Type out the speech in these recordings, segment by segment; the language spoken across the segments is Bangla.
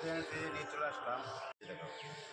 Sen Sri Nicholas Lamb.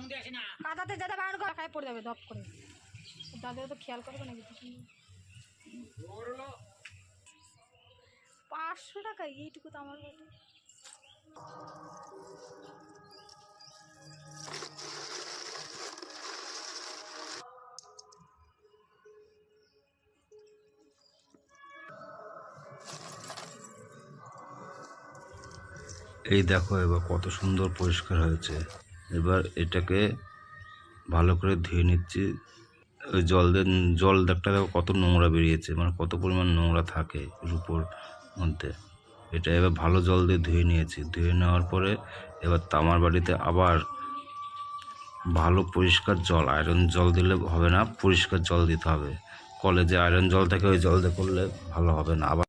মধ্যে আসে না। কাদাতে যাতে বার করে খাই পড়ে যাবে দপ করে। দাদা তো খেয়াল করবে নাকি ওরলো পাঁচশো টাকা? এইটুকু তো আমার বটে এই দেখো এবার কত সুন্দর পরিষ্কার হয়েছে। এবার এটাকে ভালো করে ধুয়ে নিচ্ছি। ওই জল দিয়ে জল দেখটা দেখো কত নোংরা বেরিয়েছে মানে কত পরিমাণ নোংরা থাকে রূপোর মধ্যে এটা এবার ভালো জল দিয়ে ধুয়ে নিয়েছি। ধুয়ে নেওয়ার পরে এবার তামার বাড়িতে আবার ভালো পরিষ্কার জল আয়রন জল দিলে হবে না, পরিষ্কার জল দিতে হবে। কলে যে আয়রন জল থাকে, ওই জল দিয়ে করলে ভালো হবে না। আবার